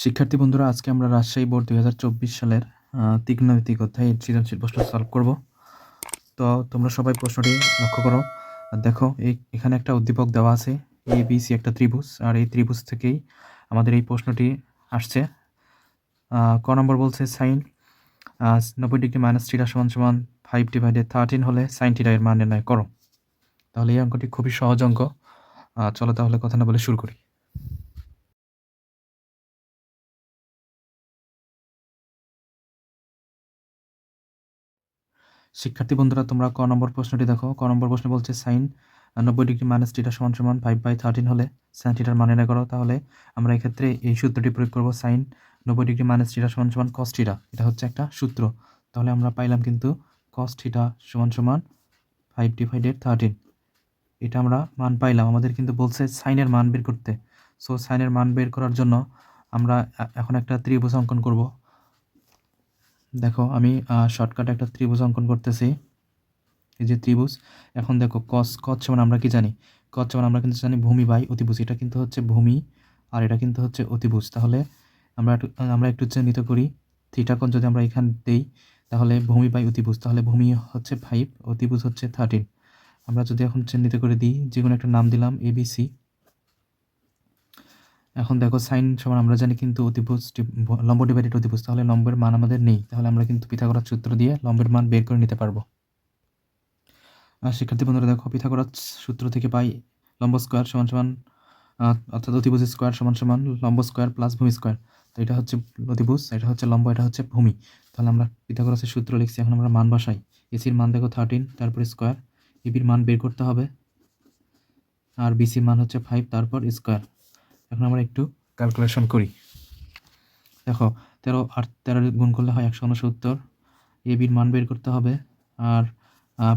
শিক্ষার্থী বন্ধুরা আজকে আমরা রাজশাহী বোর্ড দুই হাজার চব্বিশ সালের আহ, ত্রিকোণমিতিক অধ্যায় সৃজনশীল প্রশ্ন সলভ করব। তো তোমরা সবাই প্রশ্নটি লক্ষ্য করো। দেখো এই এখানে একটা উদ্দীপক দেওয়া আছে এ বি সি একটা ত্রিভুজ আর এই ত্রিভুজ থেকেই আমাদের এই প্রশ্নটি আসছে। ক নম্বর বলছে সাইন নব্বই ডিগ্রি মাইনাস থ্রিটা সমান সমান ফাইভ ডিভাইডেড থার্টিন হলে সাইন থিটা এর মান নির্ণয় করো। তাহলে এই অঙ্কটি খুবই সহজ অঙ্ক। চলো তাহলে কথা না বলে শুরু করি। শিক্ষার্থী বন্ধুরা, তোমরা ক নম্বর প্রশ্নটি দেখো। ক নম্বর প্রশ্ন বলছে, সাইন নব্বই ডিগ্রি মাইনাস টিটা সমান সমান ফাইভ বাই থার্টিন হলে সাইন টিটার মান নির্ণয় করো। তাহলে আমরা এক্ষেত্রে এই সূত্রটি প্রয়োগ করব, সাইন নব্বই ডিগ্রি মাইনাস টিটা সমান সমান কস টিটা এটা হচ্ছে একটা সূত্র। তাহলে আমরা পাইলাম কিন্তু কস টিটা সমান সমান ফাইভ ডিভাইডেড থার্টিন এটা আমরা মান পাইলাম। আমাদের কিন্তু বলছে সাইনের মান বের করতে। সো সাইনের মান বের করার জন্য আমরা এখন একটা ত্রিভুজ অঙ্কন করব। দেখো, আমি শর্টকাটে একটা ত্রিভুজ অঙ্কন করতেছি। এই যে ত্রিভুজ, এখন দেখো কস কস সমান আমরা কি জানি? কস সমান আমরা কিন্তু জানি ভূমি বাই অতিভুজ। এটা কিন্তু হচ্ছে ভূমি, আর এটা কিন্তু হচ্ছে অতিভুজ। তাহলে আমরা আমরা একটু চিহ্নিত করি। থিটা কোণ যদি আমরা এখান দেই, তাহলে ভূমি বাই অতিভুজ। তাহলে ভূমি হচ্ছে ফাইভ অতিভুজ হচ্ছে থার্টিন আমরা যদি এখন চিহ্নিত করে দিই যে কোনো একটা নাম দিলাম এবিসি এখন দেখো সাইন সমান আমরা জানি কিন্তু অতিভুজ লম্ব ডিভাইডেড অতিভুজ, তাহলে লম্বের মান আমাদের নেই। তাহলে আমরা কিন্তু পিথাগোরাস সূত্র দিয়ে লম্বের মান বের করে নিতে পারব। আর শিক্ষার্থী বন্ধুরা, দেখো পিথাগোরাস সূত্র থেকে পাই লম্ব স্কোয়ার সমান সমান অর্থাৎ অতিভুজ স্কোয়ার সমান সমান লম্ব স্কোয়ার প্লাস ভূমি স্কোয়ার তো এটা হচ্ছে অতিভুজ, এটা হচ্ছে লম্ব, এটা হচ্ছে ভূমি। তাহলে আমরা পিথাগোরাসের সূত্র লিখছি, এখন আমরা মান বসাই। এসির মান দেখো থার্টিন তারপর স্কোয়ার এবির মান বের করতে হবে। আর বিসির মান হচ্ছে ফাইভ তারপর স্কোয়ার এখন আমরা একটু ক্যালকুলেশন করি। দেখো, তেরো আর তেরো গুণ করলে হয় একশো উনসত্তর। এ বির মান বের করতে হবে আর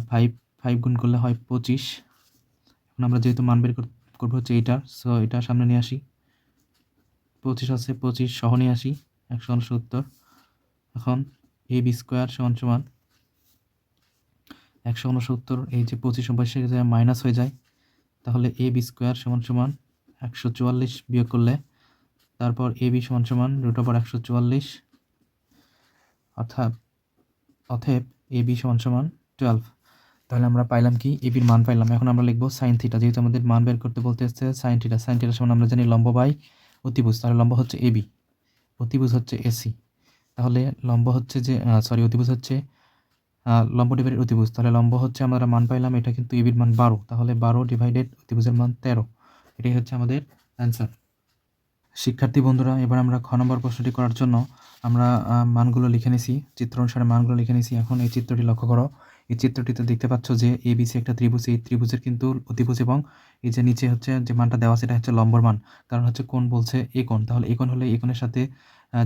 ফাইভ ফাইভ গুণ করলে হয় পঁচিশ। এখন আমরা যেহেতু মান বের কর- করব হচ্ছে এইটার সো এটা সামনে নিয়ে আসি। পঁচিশ আছে পঁচিশ, সহ নিয়ে আসি, একশো উনসত্তর। এখন এ বি স্কোয়ার সমান সমান একশো উনসত্তর, এই যে পঁচিশ বয়সে মাইনাস হয়ে যায়। তাহলে এ বি স্কোয়ার সমান সমান একশো চুয়াল্লিশ বিয়োগ করলে তারপর এ বি সমান সমান রুট ওভার একশো চুয়াল্লিশ, অর্থাৎ অথেব এ বি সমান সমান টুয়েলভ। তাহলে আমরা পাইলাম কি? এ বির মান পাইলাম। এখন আমরা লিখব সাইন থিটা যেহেতু আমাদের মান বের করতে বলতে এসছে সাইন থিটা সাইন থিটা সমান আমরা জানি লম্ব বাই অতিভুজ। তাহলে লম্ব হচ্ছে এ বি, অতিভুজ হচ্ছে এসি তাহলে লম্ব হচ্ছে যে সরি অতিভুজ হচ্ছে লম্ব ডিভাইডেড অতিভুজ। তাহলে লম্ব হচ্ছে আমরা মান পাইলাম, এটা কিন্তু এবির মান বারো। তাহলে বারো ডিভাইডেড অতিভুজের মান তেরো। এটাই হচ্ছে আমাদের অ্যান্সার শিক্ষার্থী বন্ধুরা, এবার আমরা খ নম্বর প্রশ্নটি করার জন্য আমরা মানগুলো লিখে নিছি, চিত্র অনুসারে মানগুলো লিখে নিছি। এখন এই চিত্রটি লক্ষ্য করো। এই চিত্রটিতে দেখতে পাচ্ছ যে এ বিসি একটা ত্রিভুজ। এই ত্রিভুজের কিন্তু অতিভুজ এবং এই যে নিচে হচ্ছে যে মানটা দেওয়া সেটা হচ্ছে লম্বর মান। কারণ হচ্ছে কোন বলছে এ কোণ। তাহলে এ কোণ হলে এই কোণের সাথে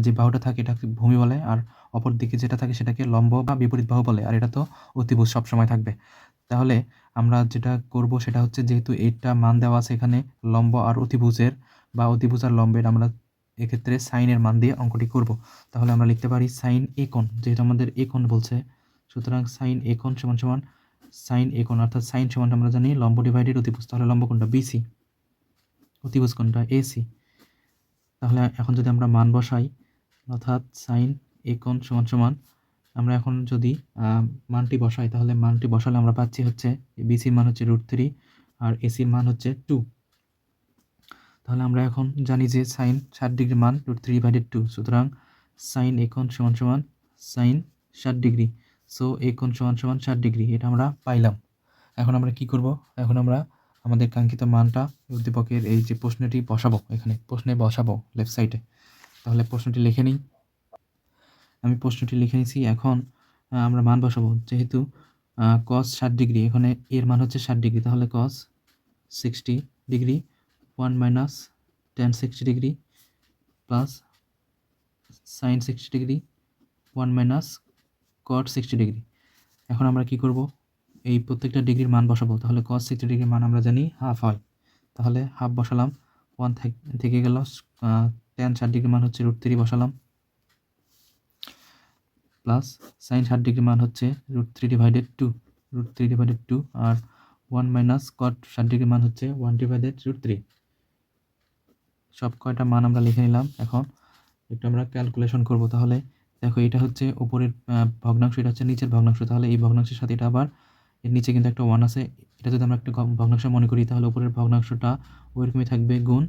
যে বাহুটা থাকে এটাকে ভূমি বলে, আর অপর দিকে যেটা থাকে সেটাকে লম্ব বা বিপরীত বাহু বলে, আর এটা তো অতিভুজ সবসময় থাকবে। তাহলে আমরা যেটা করব সেটা হচ্ছে যেহেতু এইটা মান দেওয়া আছে এখানে, লম্ব আর অতিভুজের, বা অতিভুজ আর লম্বের আমরা এক্ষেত্রে সাইনের মান দিয়ে অঙ্কটি করব। তাহলে আমরা লিখতে পারি সাইন একন যেহেতু আমাদের একন বলছে, সুতরাং সাইন একন সমান সমান সাইন একন অর্থাৎ সাইন সমান আমরা জানি লম্ব ডিভাইডেড অতিভুজ, তাহলে লম্ব কোনটা বিসি অতিভুজ কোনটা এসি তাহলে এখন যদি আমরা মান বসাই, অর্থাৎ সাইন একন সমান সমান আমরা এখন যদি মানটি বসাই, তাহলে মানটি বসালে আমরা পাচ্ছি হচ্ছে বিসির মান হচ্ছে রুট থ্রি আর এসির মান হচ্ছে টু তাহলে আমরা এখন জানি যে সাইন ষাট ডিগ্রি মান রুট থ্রি ডিভাইডেড টু সুতরাং সাইন একন সমান সমান সাইন ষাট ডিগ্রি। সো একন সমান সমান ষাট ডিগ্রি, এটা আমরা পাইলাম। এখন আমরা কি করব? এখন আমরা আমাদের কাঙ্ক্ষিত মানটা উদ্দীপকের এই যে প্রশ্নটি বসাবো এখানে, প্রশ্নে বসাবো লেফট সাইডে তাহলে প্রশ্নটি লিখে নিই। আমি প্রশ্নটি লিখে নিয়েছি, এখন আমরা মান বসাবো। যেহেতু কস ষাট ডিগ্রি, এখানে এর মান হচ্ছে ষাট ডিগ্রি, তাহলে cos sixty degree one minus tan sixty degree plus sine sixty degree one minus cot sixty degree. এখন আমরা কি করব? এই প্রত্যেকটা ডিগ্রির মান বসাবো, তাহলে কস সিক্সটি ডিগ্রির মান আমরা জানি হাফ হয়। তাহলে হাফ বসালাম ওয়ান থেকে গেল টেন ষাট ডিগ্রির মান হচ্ছে রুট থ্রি বসালাম। প্লাস সাইন ষাট ডিগ্রি মান হচ্ছে root three divided two root three divided two আর ওয়ান মাইনাস কট ষাট ডিগ্রি মান হচ্ছে ওয়ান ডিভাইডেড রুট থ্রি সব কয়টা মান আমরা লিখে নিলাম এখন। একটু আমরা ক্যালকুলেশন করব তাহলে। দেখো এটা হচ্ছে উপরের আহ, ভগ্নাংশ এটা হচ্ছে নিচের ভগ্নাংশ। তাহলে এই ভগ্নাংশের সাথে এটা আবার এর নিচে কিন্তু একটা ওয়ান আছে। এটা যদি আমরা একটা ভগ্নাংশ মনে করি তাহলে উপরের ভগ্নাংশটা ওইরকমই থাকবে গুণ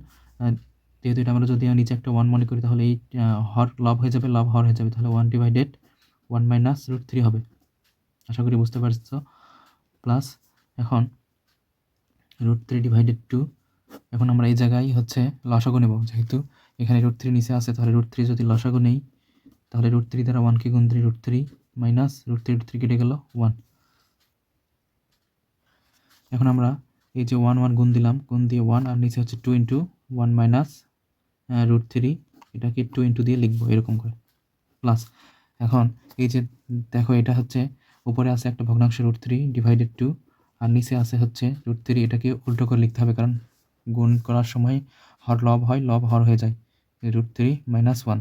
যেহেতু এটা আমরা যদি নিচে একটা ওয়ান মনে করি তাহলে এই হর লব হয়ে যাবে লব হর হয়ে যাবে। তাহলে one divided one minus root three হবে। আশা করি বুঝতে পারছ। প্লাস এখন রুট থ্রি ডিভাইডেড টু এখন আমরা এই জায়গায় হচ্ছে লসাগু নেব। যেহেতু এখানে রুট থ্রি নিচে আছে, তাহলে রুট থ্রি যদি লসাগু নেই, তাহলে রুট থ্রি দ্বারা ওয়ানকে গুণ দিই root three minus root three root three কেটে গেল ওয়ান এখন আমরা এই যে ওয়ান ওয়ান গুণ দিলাম, গুণ দিয়ে ওয়ান আর নিচে হচ্ছে two into one minus root three এটাকে টু ইন্টু দিয়ে লিখব এরকম করে। প্লাস এখন এই যে দেখো এটা হচ্ছে উপরে আছে একটা ভগ্নাংশ রুট থ্রি ডিভাইডেড টু আর নিচে আছে হচ্ছে রুট থ্রি এটাকে উল্টো করে লিখতে হবে কারণ গুণ করার সময় হর লব হয়, লব হর হয়ে যায়। রুট থ্রি মাইনাস ওয়ান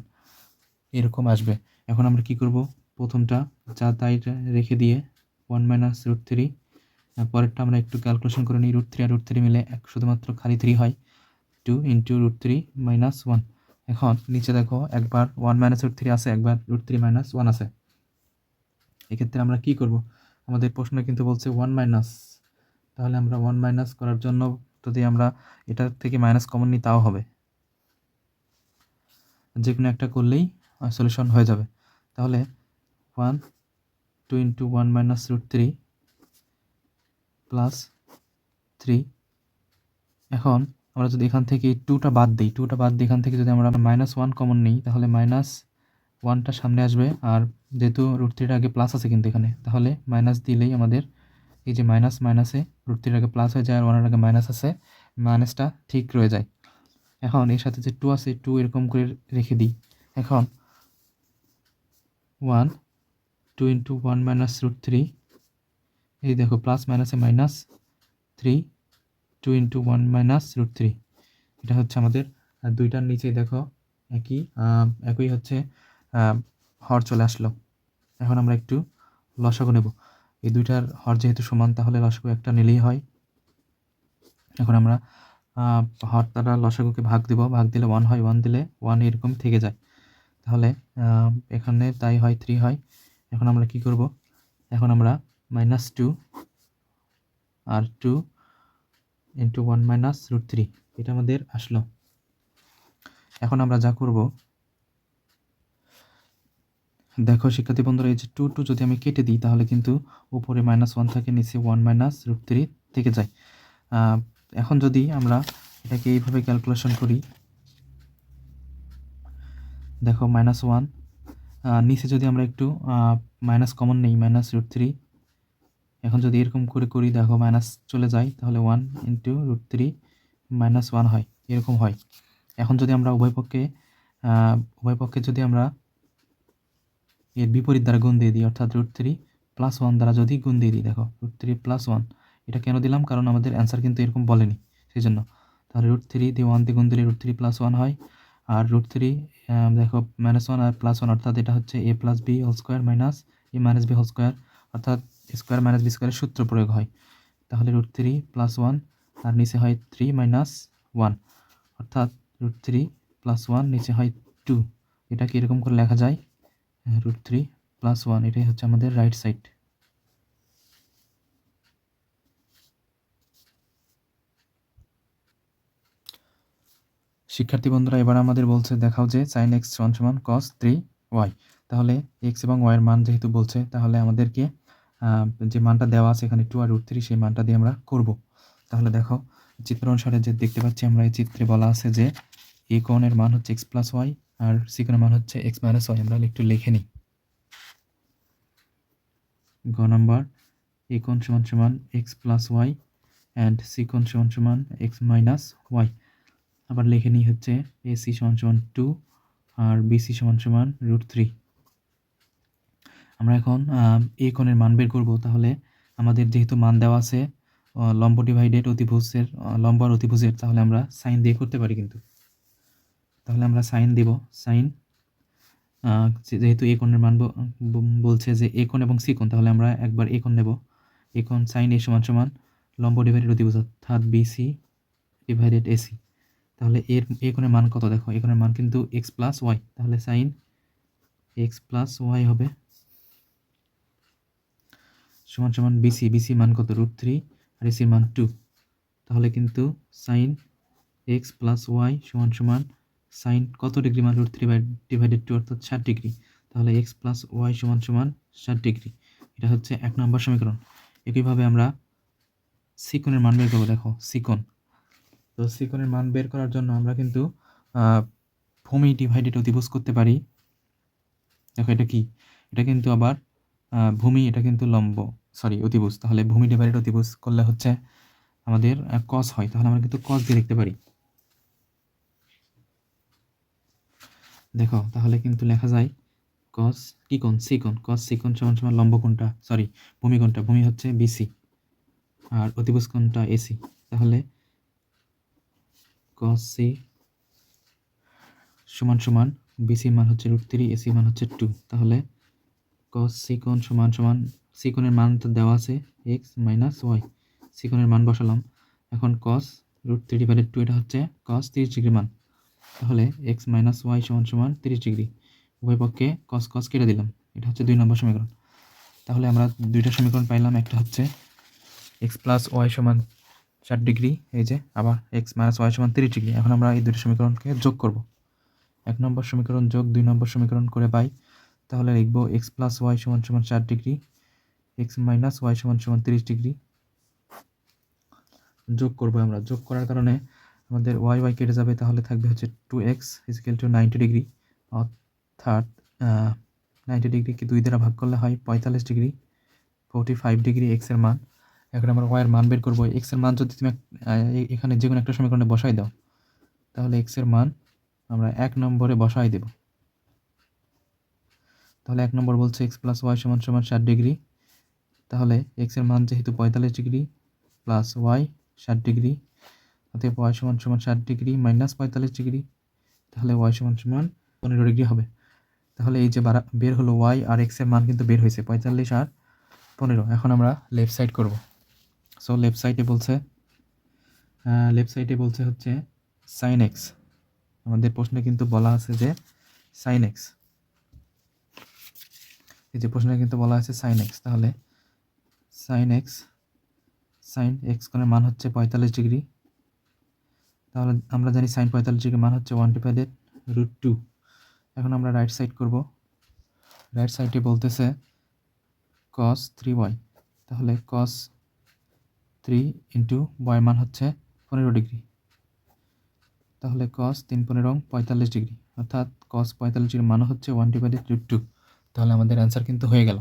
এরকম আসবে। এখন আমরা কি করব? প্রথমটা যা তাই রেখে দিয়ে ওয়ান মাইনাস রুট থ্রি পরেরটা আমরা একটু ক্যালকুলেশন করে নিই। রুট থ্রি আর রুট থ্রি মিলে এক শুধুমাত্র খালি থ্রি হয়। Two into root three minus one এখন নিচে দেখো, একবার ওয়ান মাইনাস রুট থ্রি আছে, একবার রুট থ্রি মাইনাস ওয়ান আছে। এক্ষেত্রে আমরা কি করব? আমাদের প্রশ্ন কিন্তু বলছে ওয়ান মাইনাস তাহলে আমরা ওয়ান মাইনাস করার জন্য যদি আমরা এটা থেকে মাইনাস কমন নিই, তাও হবে। যে কোনো একটা করলেই সলিউশন হয়ে যাবে। তাহলে one two into one minus root three plus three এখন আমরা যদি এখান থেকে টুটা বাদ দিই টুটা বাদ দিয়ে এখান থেকে যদি আমরা মাইনাস ওয়ান কমন নিই, তাহলে মাইনাস ওয়ানটা সামনে আসবে। আর যেহেতু রুট থ্রিটা আগে প্লাস আছে কিন্তু এখানে, তাহলে মাইনাস দিলেই আমাদের এই যে মাইনাস মাইনাসে রুট থ্রির আগে প্লাস হয়ে যায় আর ওয়ানের আগে মাইনাস আছে মাইনাসটা ঠিক রয়ে যায়। এখন এর সাথে যে টু আছে টু এরকম করে রেখে দিই। এখন one two into one minus root three এই দেখো প্লাস মাইনাসে minus three two into one minus root three এটা হচ্ছে আমাদের দুইটার নিচে দেখো, একই একই হচ্ছে হর চলে আসলো। এখন আমরা একটু লসাগু নেব। এই দুইটার হর যেহেতু সমান, তাহলে লসাগু একটা নিলেই হয়। এখন আমরা হর দ্বারা লসাগুকে ভাগ দিব। ভাগ দিলে ওয়ান হয় ওয়ান দিলে ওয়ান এরকম থেকে যায়। তাহলে এখানে তাই হয় থ্রি হয়। এখন আমরা কি করব? এখন আমরা মাইনাস টু আর two into one minus root three এটা আমাদের আসলো। এখন আমরা যা করব, দেখো শিক্ষার্থী বন্ধুরা, এই যে টু টু যদি আমি কেটে দিই, তাহলে কিন্তু উপরে মাইনাস ওয়ান থাকে, নিচে ওয়ান মাইনাস রুট থ্রি থেকে যায়। এখন যদি আমরা এটাকে এইভাবে ক্যালকুলেশন করি, দেখো মাইনাস ওয়ান নিচে যদি আমরা একটু মাইনাস কমন নেই মাইনাস রুট থ্রি এখন যদি এরকম করে করি, দেখো মাইনাস চলে যায়, তাহলে one into root three minus one হয়, এরকম হয়। এখন যদি আমরা উভয় পক্ষে উভয় পক্ষে যদি আমরা এর বিপরীত দ্বারা গুণ দিয়ে দিই, অর্থাৎ রুট থ্রি প্লাস ওয়ান দ্বারা যদি গুণ দিয়ে দিই, দেখো রুট থ্রি প্লাস ওয়ান এটা কেন দিলাম? কারণ আমাদের অ্যান্সার কিন্তু এরকম বলেনি সেই জন্য তাহলে রুট থ্রি দিয়ে ওয়ান দিয়ে গুণ দিলে রুট থ্রি প্লাস ওয়ান হয়, আর রুট থ্রি দেখো মাইনাস ওয়ান আর প্লাস ওয়ান অর্থাৎ এটা হচ্ছে A plus B whole square minus A minus B whole square অর্থাৎ স্কোয়ার মাইনাস বি স্কোয়ারের সূত্র প্রয়োগ হয়। তাহলে রুট থ্রি প্লাস ওয়ান আর নিচে হয় থ্রি মাইনাস ওয়ান। অর্থাৎ রুট থ্রি প্লাস ওয়ান নিচে হয় টু। এটাকে এরকম করে লেখা যায়? রুট থ্রি প্লাস ওয়ান, এটাই হচ্ছে আমাদের রাইট সাইড। শিক্ষার্থী বন্ধুরা, এবার আমাদের বলছে, দেখাও যে সাইন এক্স সমান সমান কস থ্রি ওয়াই তাহলে এক্স এবং ওয়াইয়ের মান যেহেতু বলছে, তাহলে আমাদেরকে যে মানটা দেওয়া আছে এখানে টু আর রুট থ্রি সেই মানটা দিয়ে আমরা করব। তাহলে দেখো, চিত্র অনুসারে যে দেখতে পাচ্ছি আমরা এই চিত্রে বলা আছে যে এ কোণের মান হচ্ছে এক্স প্লাস ওয়াই আর সি কোণের মান হচ্ছে এক্স মাইনাস ওয়াই আমরা একটু লিখে নিই। গ নাম্বার এ কোণ সমান সমান X plus Y and C কোণ সমান সমান এক্স মাইনাস ওয়াই আবার লিখে নিই হচ্ছে এ সি সমান সমান টু আর বিসি সমান সমান রুট থ্রি আমরা এখন এ কোণের মান বের করব। তাহলে আমাদের যেহেতু মান দেওয়া আছে লম্ব ডিভাইডেড অতিভুজের লম্ব আর অতিভুজের, তাহলে আমরা সাইন দিয়ে করতে পারি কিন্তু। তাহলে আমরা সাইন দেব সাইন যেহেতু এ কোণের মান বলছে যে এ কোণ এবং সি কোণ, তাহলে আমরা একবার এ কোণ নেব। এ কোণ সাইন এ সমান সমান লম্ব ডিভাইডেড অতিভুজ অর্থাৎ বিসি ডিভাইডেড এসি তাহলে এর এ কোণের মান কত? দেখো এ কোণের মান কিন্তু এক্স প্লাস ওয়াই তাহলে সাইন এক্স প্লাস ওয়াই হবে সমান সমান বিসি বিসি মান কত? রুট থ্রি আর এসির মান টু তাহলে কিন্তু সাইন এক্স প্লাস ওয়াই সমান সমান সাইন কত ডিগ্রি মান? Root three by divided two অর্থাৎ ষাট ডিগ্রি তাহলে এক্স প্লাস ওয়াই সমান সমান ষাট ডিগ্রি এটা হচ্ছে এক নম্বর সমীকরণ। একইভাবে আমরা সিকনের মান বের করব, দেখো সিকন তো সিকনের মান বের করার জন্য আমরা কিন্তু ভূমি ডিভাইডেড অতিভুজ করতে পারি। দেখো এটা কি? এটা কিন্তু আবার ভূমি এটা কিন্তু লম্ব সরি অতিভুজ। তাহলে ভূমি ডিভাইডেড অতিভুজ করলে হচ্ছে আমাদের কস হয়। তাহলে আমরা কিন্তু কস দিয়ে লিখতে পারি। দেখো, তাহলে কিন্তু লেখা যায় কস কি কোণ সি কোণ কস সি কোণ সমান সমান লম্ব কোণটা সরি ভূমি কোণটা। ভূমি হচ্ছে বিসি আর অতিভুজ কোণটা এসি তাহলে কস সি সমান সমান বিসি মান হচ্ছে রুট থ্রি এসি মান হচ্ছে টু তাহলে কস সি কোণ সমান সমান সি কোণের মান তো দেওয়া আছে এক্স মাইনাস ওয়াই সি কোণের মান বসালাম। এখন cos root three divided two এটা হচ্ছে কস তিরিশ ডিগ্রি মান। তাহলে এক্স মাইনাস ওয়াই সমান সমান তিরিশ ডিগ্রি। উভয় পক্ষে কস কস কেটে দিলাম। এটা হচ্ছে দুই নম্বর সমীকরণ। তাহলে আমরা দুইটা সমীকরণ পাইলাম। একটা হচ্ছে এক্স প্লাস ওয়াই সমান ষাট ডিগ্রি, এই যে আবার এক্স মাইনাস ওয়াই সমান তিরিশ ডিগ্রি। এখন আমরা এই দুটো সমীকরণকে যোগ করব। এক নম্বর সমীকরণ যোগ, দুই নম্বর সমীকরণ করে পাই তাহলে লিখব এক্স প্লাস ওয়াই সমান সমান ষাট ডিগ্রি এক্স মাইনাস ওয়াই সমান সমান তিরিশ ডিগ্রি। যোগ করব আমরা। যোগ করার কারণে আমাদের ওয়াই ওয়াই কেটে যাবে, তাহলে থাকবে হচ্ছে two X equal two ninety degree, অর্থাৎ নাইনটি ডিগ্রিকে দুই দ্বারা ভাগ করলে হয় পঁয়তাল্লিশ ডিগ্রি ফোর্টি ফাইভ ডিগ্রি এক্সের মান। এখন আমরা ওয়াইয়ের মান বের করব। এক্সের মান যদি তুমি এখানে যে কোনো একটা সমীকরণে বসাই দাও, তাহলে এক্সের মান আমরা এক নম্বরে বসাই দেব। তাহলে এক নম্বর বলছে এক্স প্লাস ওয়াই সমান সমান ষাট ডিগ্রি। তাহলে এক্সের মান যেহেতু পঁয়তাল্লিশ ডিগ্রি প্লাস ওয়াই ষাট ডিগ্রি, অতএব ওয়াই সমান সমান ষাট ডিগ্রি মাইনাস পঁয়তাল্লিশ ডিগ্রি, তাহলে ওয়াই সমান সমান পনেরো ডিগ্রি হবে। তাহলে এই যে বের হলো ওয়াই আর এক্সের মান কিন্তু বের হয়েছে, পঁয়তাল্লিশ আর পনেরো। এখন আমরা লেফট সাইড করব। সো লেফট সাইডে বলছে লেফট সাইডে বলছে হচ্ছে সাইন এক্স আমাদের প্রশ্নে কিন্তু বলা আছে যে সাইন এক্স এই যে প্রশ্নে কিন্তু বলা আছে সাইন এক্স তাহলে সাইন এক্স সাইন এক্স কোণের মান হচ্ছে পঁয়তাল্লিশ ডিগ্রি। তাহলে আমরা জানি সাইন পঁয়তাল্লিশ ডিগ্রি মান হচ্ছে ওয়ান ডিভাইডেড রুট টু এখন আমরা রাইট সাইড করব। রাইট সাইডে বলতেছে কস থ্রি ওয়াই তাহলে কস থ্রি ইন্টু ওয়াই মান হচ্ছে পনেরো ডিগ্রি। তাহলে কস তিন পনেরো পঁয়তাল্লিশ ডিগ্রি। অর্থাৎ কস পঁয়তাল্লিশ ডিগ্রি মান হচ্ছে ওয়ান ডিভাইডেড রুট টু তাহলে আমাদের অ্যান্সার কিন্তু হয়ে গেল।